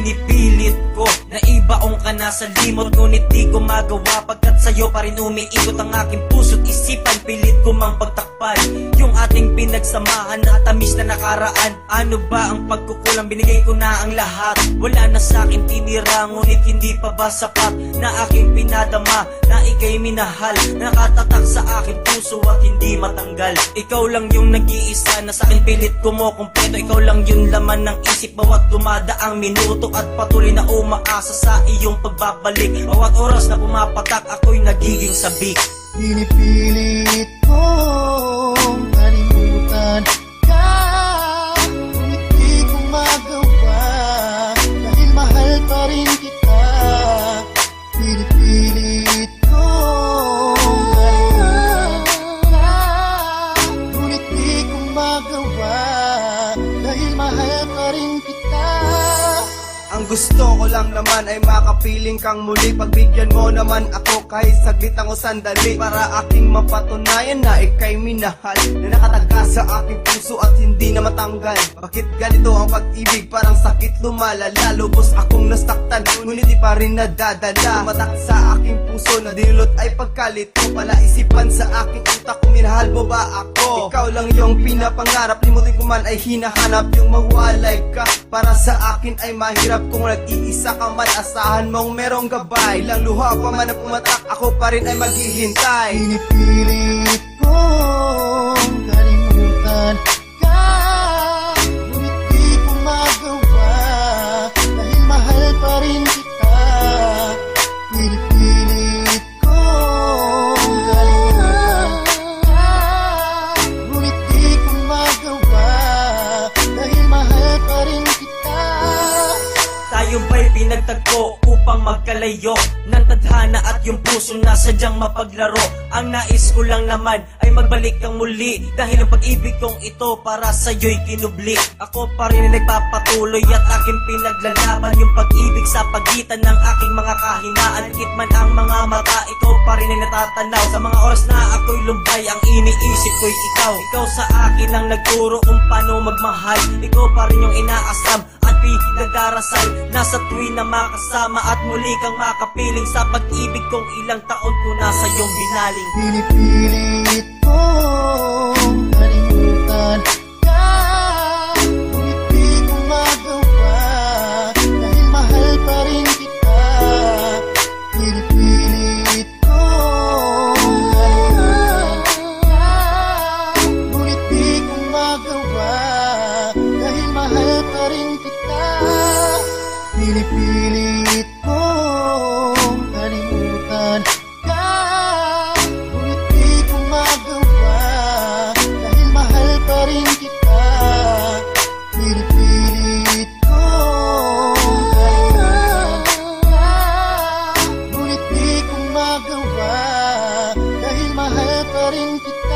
pinipilit ko nasa limot Ngunit di ko magawa pagkat sa'yo pa rin umiikot ang aking puso't isipan Pilit ko mang pagtakpan Yung ating pinagsamahan na tamis na nakaraan. Ano ba ang pagkukulang? Binigay ko na ang lahat. Wala na sa akin tinira ngunit hindi pa ba sapat Na aking pinadama na ikay minahal? Nakatatak sa aking puso at hindi matanggal. Ikaw lang yung nag-iisa na sa akin pilit ko mo kumpleto. Ikaw lang yung laman ng isip bawat dumadaang minuto At patuloy na umaasa sa iyong pagbabalik. Bawat oras na pumapatak ako'y nagiging sabik. Pinipilit kong kalimutan ka Ngunit di ko magawa Dahil mahal pa rin kita. Pinipilit gusto ko lang naman ay makapiling kang muli. Pagbigyan mo naman ako kahit saglit ang sandali. Para aking mapatunayan na ikay minahal Na nakataga sa aking puso at hindi na matanggal. Bakit ganito ang pag-ibig? Parang sakit lumalala Lubos akong nasaktan. Ngunit di pa rin nadadala. Matak sa aking puso na dinulot ay pagkalito. Pala isipan sa aking utak kung minahal mo ba ako? Ikaw lang yung pinapangarap limutin ko man ay hinahanap. Yung mawalay ka akin ay mahirap Kung nag-iisa ka man asahan mong merong gabay. Lang luha pa man ang pumatak ako pa rin ay maghihintay. Pinipilit Tayo ba'y pinagtagpo upang magkalayo. Ng tadhana at yung puso na sadyang mapaglaro. Ang nais ko lang naman ay magbalik kang muli. Dahil ang pag-ibig kong ito para sa'yo'y kinubli. Ako pa rin ay nagpapatuloy at aking pinaglalaban. Yung pag-ibig sa pagitan ng aking mga kahinaan. Man ang mga mata, ikaw pa rin ay natatanaw. Sa mga oras na ako'y lumbay, ang iniisip ko'y ikaw. Ikaw sa akin ang nagturo kung paano magmahal. Ikaw pa rin yung inaasam at pinagdarasal Nasa tuwi na makasama at muli kang makapiling Sa pag-ibig kong ilang taon ko na sa iyong binaling. Pinipilit Pinipilit kong kalimutan ka. Ngunit di ko magawa Dahil mahal pa rin kita. Pinipilit kong kalimutan ka. Ngunit di ko magawa Dahil mahal pa rin kita